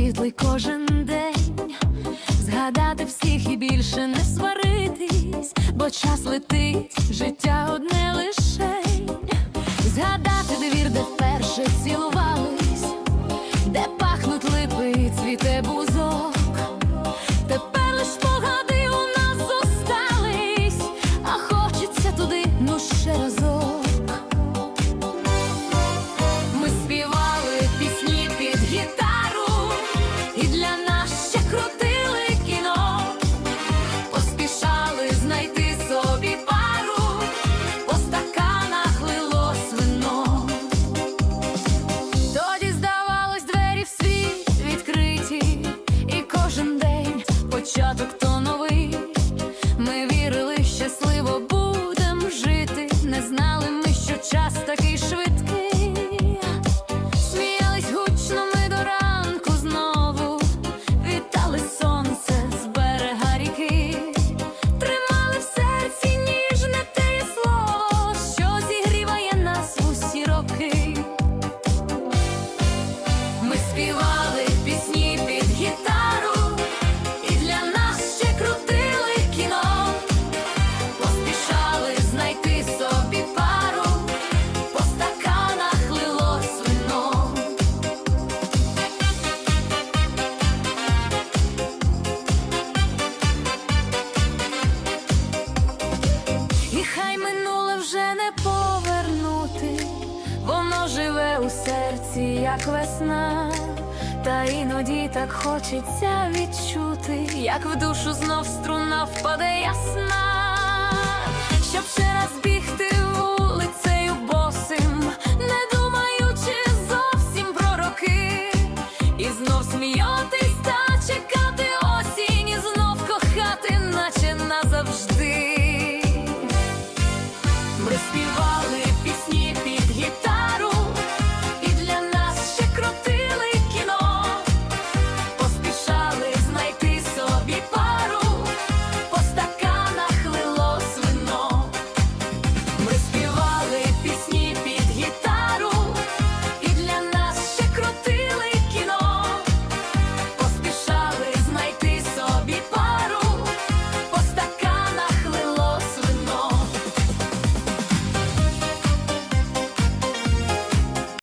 світлий кожен день, згадати всіх і більше не сваритись, бо час летить, життя одне лишень, згадати двір, де вперше цілував. у серці, як весна, та іноді так хочеться відчути, як в душу знов струна впаде ясна.